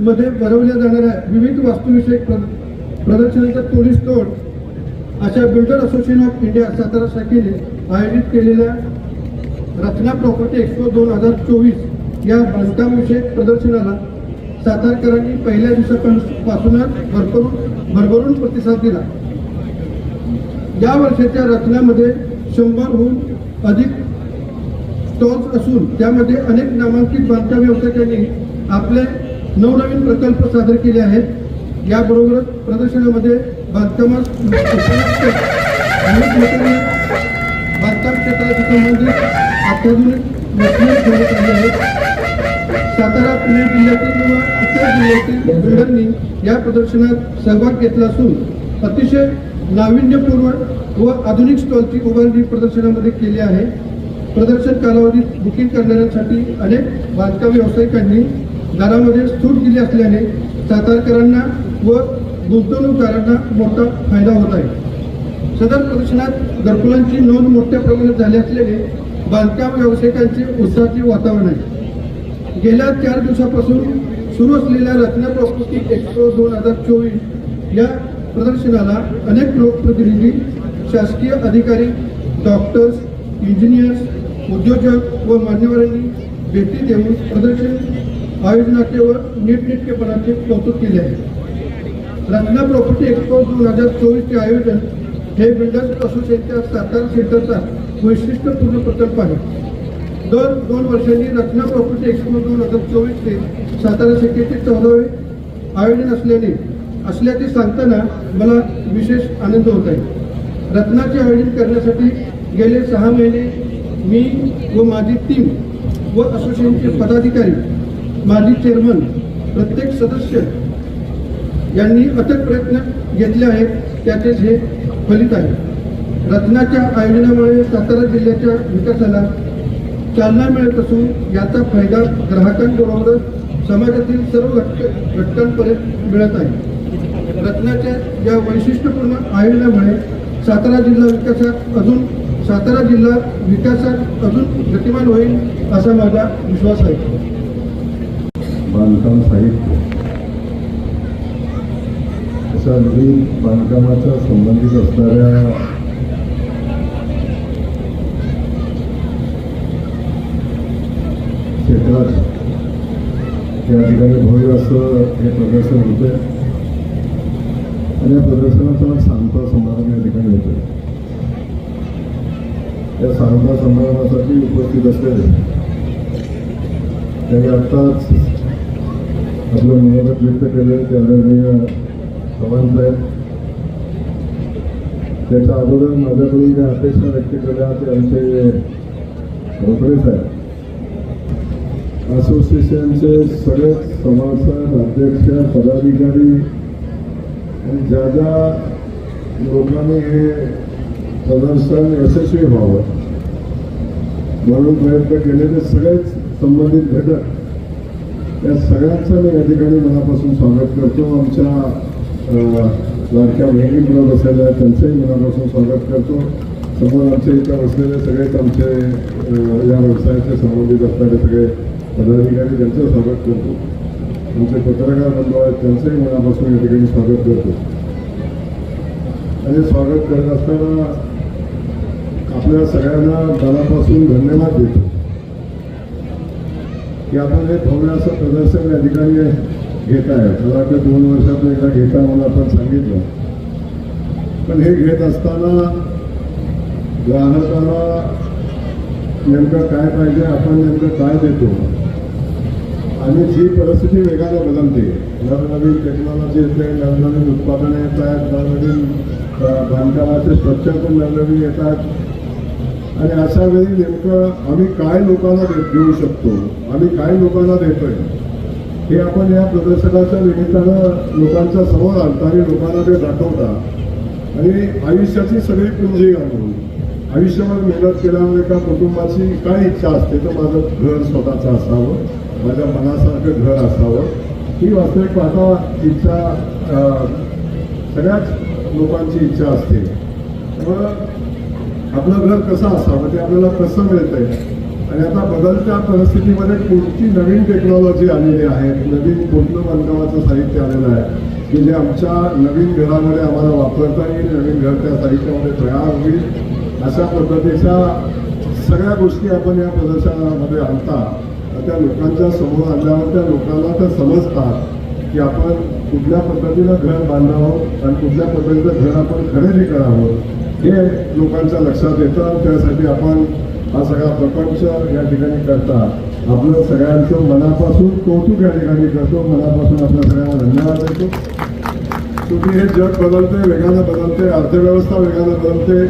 मध्ये भरवल्या जाणाऱ्या विविध वास्तुविषयक प्रदर्शनाचा तोडीस तोड अशा builder association of India Satara शाखेने आयोजित केलेल्या रचना प्रॉपर्टी एक्सपो दोन हजार चोवीस या बांधकामविषयक प्रदर्शनाला सातारकरांनी पहिल्या दिवसापासूनच भरभरून भरभरून प्रतिसाद दिला. या वर्षाच्या रचनामध्ये शंभरहून अधिक स्टॉल्स असून त्यामध्ये अनेक नामांकित बांधकाम व्यावसायिकांनी आपले नवनवीन प्रकल्प सादर केले आहेत. याबरोबरच प्रदर्शनामध्ये बांधकामास बांधकाम क्षेत्राशी संबंधित अत्याधुनिक मशिनरी ठेवण्यात आली आहेत. सातारा पुणे जिल्ह्यातील किंवा इतर जिल्ह्यातील बिल्डरनी या प्रदर्शनात सहभाग घेतला असून अतिशय नाविन्यपूर्ण व आधुनिक स्टॉलची उभारणी प्रदर्शनामध्ये केली आहे. प्रदर्शन कालावधीत बुकिंग करणाऱ्यांसाठी अनेक बांधकाम व्यावसायिकांनी दरामध्ये सूट दिली असल्याने सातारकरांना व गुंतवणूकदारांना मोठा फायदा होत आहे. सदर प्रदर्शनात घरकुलांची नोंद मोठ्या प्रमाणात झाली असल्याने बांधकाम व्यावसायिकांचे उत्साहाचे वातावरण आहे. गेल्या चार दिवसापासून सुरू असलेल्या रचना प्रकृती एक्सपो दोन हजार चोवीस या प्रदर्शनाला अनेक लोकप्रतिनिधी शासकीय अधिकारी डॉक्टर्स इंजिनियर्स उद्योजक व मान्यवरांनी भेटी देऊन प्रदर्शन आयोजनाचे व नीटनेटकेपणाचे कौतुक केले आहे. रत्ना प्रॉपर्टी एक्सपो दोन हजार चोवीसचे आयोजन हे बिल्डर्स असोसिएशनच्या सातारा सेंटरचा वैशिष्ट्यपूर्ण प्रकल्प आहे. दर दोन वर्षांनी रत्ना प्रॉपर्टी एक्सपो दोन हजार चोवीसचे सातारा सिटीचे चौदावे आयोजन असल्याने असल्याचे सांगताना मला विशेष आनंद होत आहे. रत्नाचे आयोजन करण्यासाठी गेले सहा महिने मी व माझी टीम व असोसिएशनचे पदाधिकारी माजी चेअरमन प्रत्येक सदस्य यांनी अथक प्रयत्न घेतले आहेत. त्याचेच हे फलित आहे. रत्नाच्या आयोजनामुळे सातारा जिल्ह्याच्या विकासाला चालना मिळत असून याचा फायदा ग्राहकांबरोबरच समाजातील सर्व घटक घटकांपर्यंत मिळत आहे. रत्नाच्या या वैशिष्ट्यपूर्ण आयोजनामुळे सातारा जिल्हा विकासात अजून सातारा जिल्हा विकासात अजून गतिमान होईल असा माझा विश्वास आहे. बांधकाम साहित्य. अशा विविध बांधकामाच्या संबंधित असणाऱ्या क्षेत्रात त्या ठिकाणी भव्य असं हे प्रदर्शन होतं आणि या प्रदर्शनाचा सांगता समारंभ या ठिकाणी होतोय. या सांगता समारंभासाठी उपस्थित असलेले त्यांनी आत्ताच आपलं मनोगत व्यक्त केलं ते आदरणीय चव्हाण साहेब त्याच्या अगोदर माझ्याकडून ज्या अपेक्षा व्यक्त केल्या ते आमचे रोकडे साहेब असोसिएशनचे सगळे सभासद अध्यक्ष पदाधिकारी। आणि ज्या ज्या लोकांनी प्रदर्शन यशस्वी व्हावं म्हणून प्रयत्न केलेले सगळेच संबंधित घटक या सगळ्यांचं मी या ठिकाणी मनापासून स्वागत करतो. आमच्या लाडक्या बहिणी मुलं बसलेल्या आहेत त्यांचंही मनापासून स्वागत करतो. समोर आमच्या इथं बसलेले सगळेच आमचे या व्यवसायाचे संबंधित असणारे सगळे पदाधिकारी त्यांचं स्वागत करतो. आमचे पत्रकार बंधू आहेत त्यांचंही मनापासून या ठिकाणी स्वागत करतो. आणि स्वागत करत असताना आपल्या सगळ्यांना मनापासून धन्यवाद देतो. की आपण हे भव्य असं प्रदर्शन या ठिकाणी घेत आहे मला वाटतं दोन वर्षात एकदा घेता म्हणून आपण सांगितलं. पण हे घेत असताना ग्राहकाला नेमकं काय पाहिजे आपण नेमकं काय देतो? आणि जी परिस्थिती वेगाने बदलते नवनवीन टेक्नॉलॉजी येते नवनवीन उत्पादनं येत आहेत नवनवीन बांधकामाचे स्ट्रक्चर पण नवनवीन येतात आणि अशा वेळी नेमकं आम्ही काय लोकांना देऊ शकतो? आम्ही काय लोकांना देतोय? हे आपण या प्रदर्शनाच्या निमित्तानं लोकांच्या समोर आणता आणि लोकांना ते दाखवता. आणि आयुष्याची सगळी पुंजी घालून आयुष्यभर मेहनत केल्यामुळे एका कुटुंबाची काय इच्छा असते तर माझं घर स्वतःचं असावं माझ्या मनासारखं घर असावं. ही वास्तविक पाहता इच्छा सगळ्याच लोकांची इच्छा असते. त्यामुळं आपलं घर कसं असावं ते आपल्याला कसं मिळतंय आणि आता बदलत्या परिस्थितीमध्ये कोणती नवीन टेक्नॉलॉजी आलेली आहे? नवीन कोणतं बांधकामाचं साहित्य आलेलं आहे. की जे आमच्या नवीन घरामध्ये आम्हाला वापरता येईल नवीन घर त्या साहित्यामध्ये तयार होईल. अशा पद्धतीच्या सगळ्या गोष्टी आपण या प्रदर्शनामध्ये आणता. त्या लोकांच्या समोर आणल्यावर त्या लोकांना त्या समजतात की आपण कुठल्या पद्धतीनं घर बांधावं आणि कुठल्या पद्धतीचं घर आपण खरेदी करावं. हे लोकांच्या लक्षात येतं. त्यासाठी आपण हा सगळा प्रपंच या ठिकाणी करता आपलं सगळ्यांचं मनापासून कौतुक या ठिकाणी करतो. मनापासून आपल्या सगळ्यांना धन्यवाद देतो. तुम्ही हे जग बदलते वेगानं बदलते अर्थव्यवस्था वेगानं बदलते.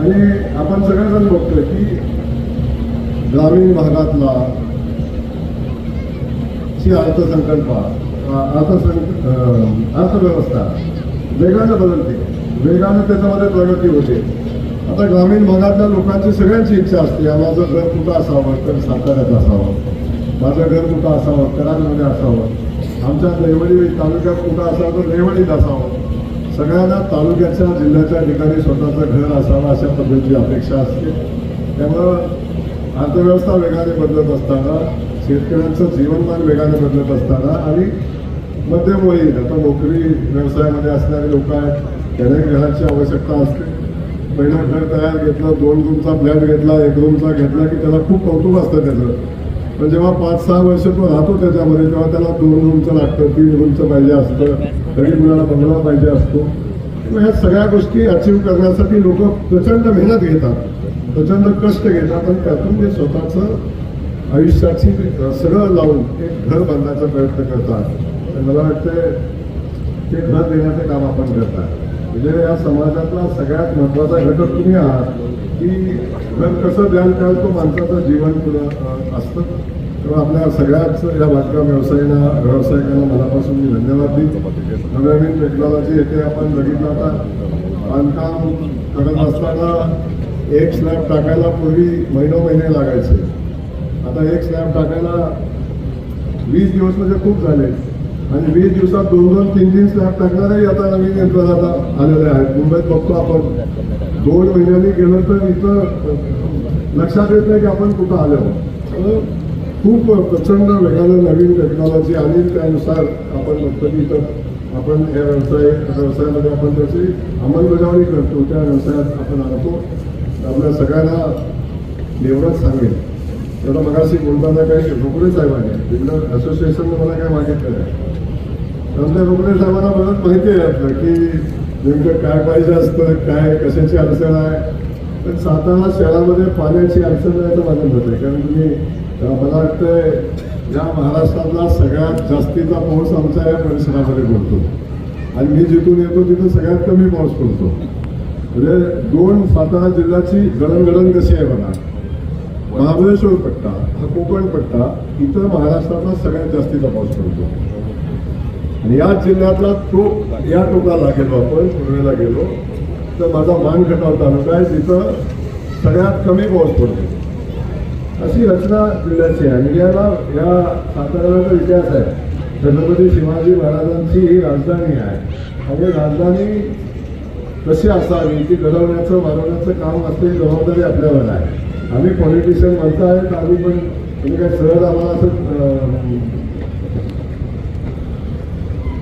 आणि आपण सगळेजण बघतोय की ग्रामीण भागातला ची अर्थसंकल्प अर्थसंक अं, अर्थव्यवस्था वेगानं बदलते. वेगानं त्याच्यामध्ये प्रगती होते. आता ग्रामीण भागातल्या लोकांची सगळ्यांची इच्छा असते "या माझं घर कुठं असावं? तर साताऱ्यात असावं. माझं घर कुठं असावं? कराडमध्ये असावं. आमच्या रेवडी तालुक्यात कुठं असावं तर रेवडीत असावं. सगळ्यांना तालुक्याच्या जिल्ह्याच्या ठिकाणी स्वतःचं घर असावं अशा पद्धतीची अपेक्षा असते. त्यामुळं अर्थव्यवस्था वेगाने बदलत असताना शेतकऱ्यांचं जीवनमान वेगाने बदलत असताना आणि मध्यमवयीन आता नोकरी व्यवसायामध्ये असणारे लोक आहेत त्याने घराची आवश्यकता असते. पहिला घर तयार घेतला दोन रूमचा फ्लॅट घेतला एक रूमचा घेतला की त्याला खूप कौतुक असतं त्याचं. पण जेव्हा पाच सहा वर्ष तो राहतो त्याच्यामध्ये तेव्हा त्याला दोन रूमचं लागतं तीन रूमचं पाहिजे असतं घरी मुलाला बंगला पाहिजे असतो. ह्या सगळ्या गोष्टी अचीव करण्यासाठी लोक प्रचंड मेहनत घेतात प्रचंड कष्ट घेतात आणि त्यातून ते स्वतःचं आयुष्याची सगळं लावून एक घर बांधण्याचा प्रयत्न करतात. मला वाटतं ते घर देण्याचं काम आपण करतात. म्हणजे या समाजातला सगळ्यात महत्त्वाचा घटक तुम्ही आहात की जर कसं ध्यान काय तो माणसाचं जीवन असतं. तेव्हा आपल्या सगळ्याच या बांधकाम व्यवसायांना व्यावसायिकांना मनापासून मी धन्यवाद देईन. नवीन टेक्नॉलॉजी येथे आपण बघितलं आता बांधकाम करत असताना एक स्लॅब टाकायला पूर्वी महिनो महिने लागायचे. आता एक स्लॅब टाकायला वीस दिवस म्हणजे खूप झाले. आणि वीस दिवसात दोन दोन तीन तीन स्लॅब टाकणारही आता नवीन यंत्र आता आलेले आहेत. मुंबईत बघतो आपण. दोन महिन्यांनी गेलं तर इथं लक्षात येत नाही की आपण कुठं आलो. खूप प्रचंड वेगानं नवीन टेक्नॉलॉजी आली. त्यानुसार आपण बघतो की इथं आपण या व्यवसाय व्यवसायामध्ये आपण त्याची अंमलबजावणी करतो. त्या व्यवसायात आपण आणतो आपल्या सगळ्यांना एवढंच सांगेल त्याला मगाशी बोलताना काही रोकडे साहेबांनी तिकडं असोसिएशनने मला काय मागितलं आहे नंतर रोकडे साहेबांना बरंच माहिती आहे आपलं की नेमकं काय पाहिजे असतं काय कशाची अडचण आहे. पण सातारा शहरामध्ये पाण्याची अडचण आहे तर माझं मत आहे कारण की मला वाटतं या महाराष्ट्रातला सगळ्यात जास्तीचा पाऊस आमच्या या परिसरामध्ये पडतो. आणि मी जिथून येतो तिथं सगळ्यात कमी पाऊस पडतो. म्हणजे दोन सातारा जिल्ह्याची गडणगडण कशी आहे बघा. महाबळेश्वर पट्टा हा कोकण पट्टा इथं महाराष्ट्रातला सगळ्यात जास्तीचा पाऊस पडतो आणि या जिल्ह्यातला तो या टोकाला गेलो आपण पूर्वेला गेलो तर माझा मान खटाव तालुका आहे तिथं सगळ्यात कमी पाऊस पडतो. अशी रचना जिल्ह्याची आहे. आणि याला या साताऱ्याचा इतिहास आहे. छत्रपती शिवाजी महाराजांची ही राजधानी आहे. आणि राजधानी कशी असावी ती घडवण्याचं वाढवण्याचं काम असलेली जबाबदारी आपल्यावर आहे. आम्ही पॉलिटिशियन म्हणताय आहेत आम्ही पण तुम्ही काय सहज आम्हाला असं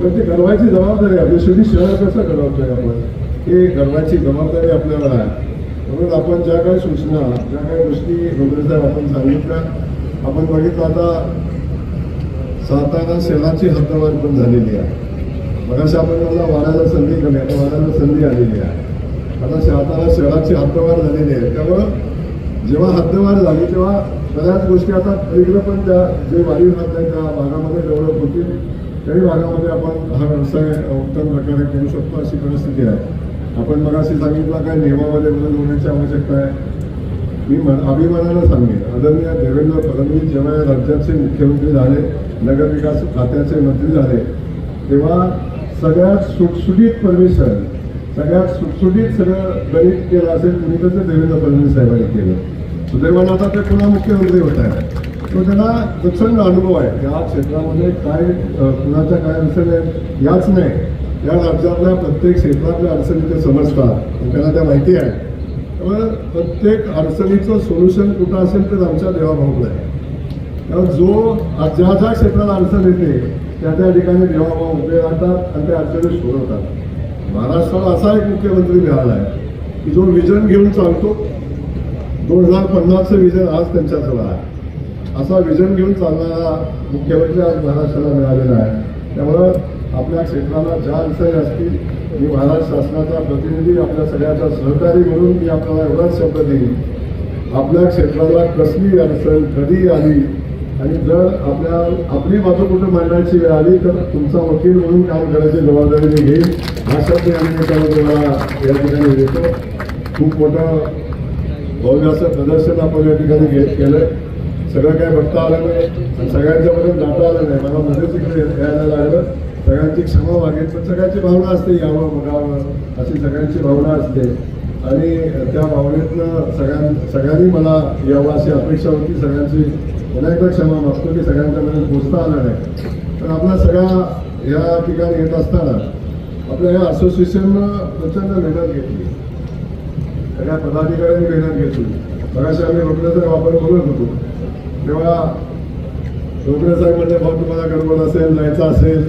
पण ती गर्वाची जबाबदारी आपल्या शेवटी शहर कसं घडवतोय आपण? हे गर्वाची जबाबदारी आपल्यावर आहे. म्हणून आपण ज्या काही सूचना ज्या काही गोष्टी साहेब आपण सांगितल्या आपण बघितलं आता सातारा शहराची हद्दवाढ पण झालेली आहे. मगाशी आपण मला वाढायला संधी कमी आता वाढायला संधी आलेली आहे. आता सातारा शहराची हद्दवाढ झालेली आहे. त्यामुळं जेव्हा हद्दवाढ झाली तेव्हा बऱ्याच गोष्टी आता इकडं पण त्या जे वाढीव हात आहे त्या भागामध्ये डेव्हलप होतील. काही भागामध्ये आपण हा व्यवसाय उत्तम प्रकारे करू शकतो अशी परिस्थिती आहे. आपण मगाशी सांगितलं काय नियमामध्ये बदल होण्याची आवश्यकता आहे. मी मन- अभिमानानं सांगेन. आदरणीय देवेंद्र फडणवीस जेव्हा या राज्याचे मुख्यमंत्री झाले नगरविकास खात्याचे मंत्री झाले तेव्हा सगळ्यात सुटसुटीत परमिशन सगळ्यात सुटसुटीत सगळं गणित केलं असेल कुणी देवेंद्र फडणवीस साहेबांनी केलं. सुदैवानं आता ते पुन्हा मुख्यमंत्री होत आहेत. तो त्यांना प्रचंड अनुभव आहे या क्षेत्रामध्ये काय कुणाच्या काय अडचणी आहेत याच नाही. या राज्यातल्या प्रत्येक क्षेत्रातल्या अडचणी ते समजतात त्यांना त्या माहिती आहे. त्यामुळे प्रत्येक अडचणीचं सोल्युशन कुठं असेल तर आमच्या देवाभाऊला आहे. त्यामुळे जो ज्या ज्या क्षेत्राला अडचण येते त्या त्या ठिकाणी देवाभाऊ उभे राहतात आणि ते अडचणी सोडवतात. महाराष्ट्राला असा एक मुख्यमंत्री मिळाला आहे की जो विजन घेऊन चालतो. दोन हजार पन्नासचं विजन आज त्यांच्याजवळ आहे. असा विजन घेऊन चालणारा मुख्यमंत्री आज महाराष्ट्राला मिळालेला आहे. त्यामुळं आपल्या क्षेत्राला ज्या अडचणी असतील मी महाराष्ट्र शासनाचा प्रतिनिधी आपल्या सगळ्याचा सहकारी म्हणून मी आपल्याला एवढाच शब्द देईन. आपल्या क्षेत्राला कसली अडचण कधी आली आणि जर आपल्या आपली बाजू कुठं मांडायची वेळ आली तर तुमचा वकील म्हणून काम करायची जबाबदारी मी घेईन. हा शब्द या निमित्तानं तुम्हाला या ठिकाणी देतो खूप मोठं भव्य असं प्रदर्शन आपण या ठिकाणी घेत केलं सगळं काही बघता आलं नाही आणि सगळ्यांच्यापर्यंत जाता आलं नाही. मला मध्येच इकडे यायला लागलं. सगळ्यांची क्षमा मागेल पण सगळ्यांची भावना असते यावं बघावं अशी सगळ्यांची भावना असते. आणि त्या भावनेतनं सगळ्यां सगळ्यांनी मला यावं अशी अपेक्षा होती. सगळ्यांची पुन्हा एकदा क्षमा मागतो की सगळ्यांच्यापर्यंत पोचता आलं नाही पण आपला सगळा या ठिकाणी येत असताना आपल्या या असोसिएशननं प्रचंड मेहनत घेतली. सगळ्या पदाधिकाऱ्यांनी मेहनत घेतली. मगाशी आम्ही रोकण्याचा वापर बोलत होतो. तेव्हा रोकडे साहेब म्हणजे भाऊ तुम्हाला गडबड असेल जायचं असेल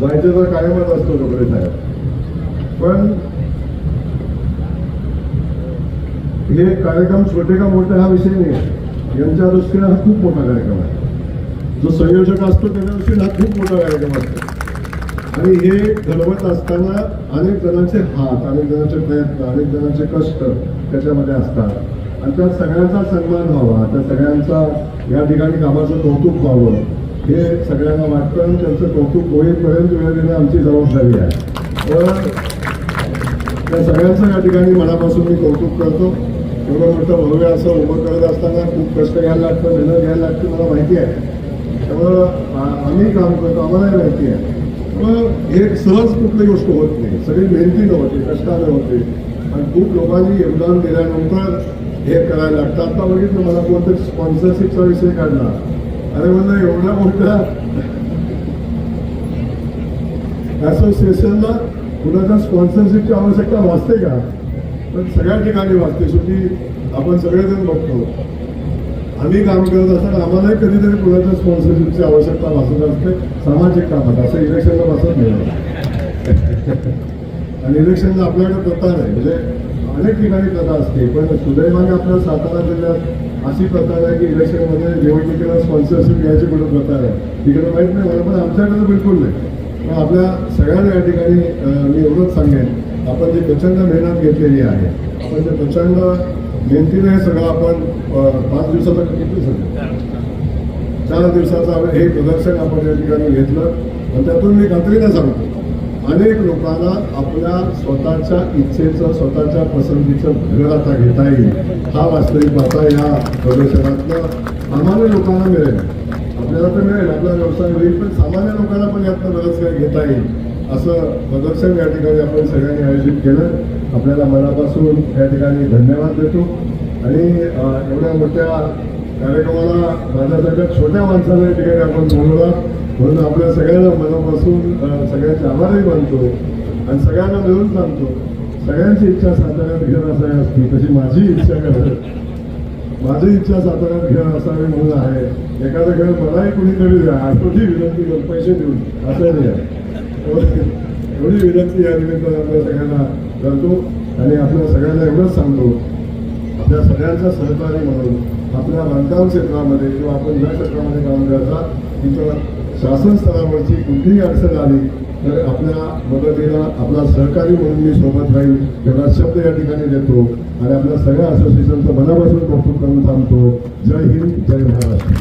जायचं तर कायमच असतो रोकडे साहेब पण हे कार्यक्रम छोटे का मोठे हा विषय नाही. आहे. यांच्या दृष्टीने हा खूप मोठा कार्यक्रम आहे. जो संयोजक असतो त्याच्या दृष्टीने हा खूप मोठा कार्यक्रम असतो. आणि हे घडवत असताना अनेक जणांचे हात अनेक जणांचे प्रयत्न अनेक जणांचे कष्ट त्याच्यामध्ये असतात. आणि त्या सगळ्यांचा सन्मान व्हावा त्या सगळ्यांचा या ठिकाणी कामाचं कौतुक व्हावं. हे सगळ्यांना वाटतं आणि त्यांचं कौतुक होईपर्यंत वेळ देणं आमची जबाबदारी आहे. तर त्या सगळ्यांचं या ठिकाणी मनापासून मी कौतुक करतो. एवढं मोठं भव्य असं उभं करत असताना खूप कष्ट घ्यायला लागतं मेहनत घ्यायला लागते मला माहिती आहे. त्यामुळं आम्ही काम करतो आम्हालाही माहिती आहे. मग हे सहज कुठली गोष्ट होत नाही. सगळी मेहनतीनं होते कष्टानं होते. आणि खूप लोकांनी योगदान दिल्यानंतर हे करायला लागतं. आता बघितलं मला कोणतरी स्पॉन्सरशिपचा विषय काढला. अरे म्हणलं एवढ्या मोठ्या असोसिएशनला कुणाच्या स्पॉन्सरशिपची आवश्यकता भासते का? पण सगळ्या ठिकाणी वाचते शेवटी आपण सगळेजण बघतो. आम्ही काम करत असताना आम्हालाही कधीतरी कुणाच्या स्पॉन्सरशिपची आवश्यकता भासत असते. सामाजिक कामात असं इलेक्शनला भासत नाही. आणि इलेक्शनला आपल्याकडे प्रथा नाही. म्हणजे अनेक ठिकाणी प्रथा असते. पण सुदैवाने आपल्या सातारा जिल्ह्यात अशी प्रथा आहे की इलेक्शनमध्ये निवडणुकीला स्पॉन्सरशिप घ्यायची कुठं प्रथा आहे तिकडे माहीत नाही. मला पण आमच्याकडे बिलकुल नाही. पण आपल्या सगळ्यांना या ठिकाणी मी एवढंच सांगेन. आपण जी प्रचंड मेहनत घेतलेली आहे आपण जे प्रचंड मेहनतीनं हे सगळं आपण पाच दिवसाचा किती सगळं चार दिवसाचं हे प्रदर्शन आपण या ठिकाणी घेतलं. आणि त्यातून मी खात्रीनं सांगतो अनेक लोकांना आपल्या स्वतःच्या इच्छेचं स्वतःच्या पसंतीचं घर आता घेता येईल हा वास्तविक आता या प्रदर्शनातलं सामान्य लोकांना मिळेल. आपल्याला तर मिळेल आपला व्यवसाय होईल पण सामान्य लोकांना पण यातनं बरंच काही घेता येईल. असं प्रदर्शन या ठिकाणी आपण सगळ्यांनी आयोजित केलं. आपल्याला मनापासून या ठिकाणी धन्यवाद देतो. आणि एवढ्या मोठ्या कार्यक्रमाला माझ्यासारख्या छोट्या माणसाला या ठिकाणी आपण बोलवला. म्हणून आपल्या सगळ्यांना मनापासून सगळ्यांचे आभारही मानतो आणि सगळ्यांना मिळून सांगतो. सगळ्यांची इच्छा साताऱ्यात घेणं असावी असती तशी माझी इच्छा करत माझी इच्छा साताऱ्यात घेणं असावी म्हणून आहे. एखादं घर मलाही कुणीतरी द्या. आठवडी विनंती कर पैसे देऊन. असं नाही आहे. एवढी विनंती या निमित्तानं आपल्या सगळ्यांना करतो आणि आपल्या सगळ्यांना एवढंच सांगतो. आपल्या सगळ्यांचा सहकारी म्हणून आपल्या बांधकाम क्षेत्रामध्ये किंवा आपण ज्या क्षेत्रामध्ये काम करता तिथं शासन स्तरावरची कुठलीही अडचण आली तर आपल्या मदतीला आपला सहकारी म्हणून मी सोबत राहील एवढा शब्द या ठिकाणी देतो आणि आपल्या सगळ्या असोसिएशनचं मनापासून कौतुक करून थांबतो. जय हिंद जय महाराष्ट्र.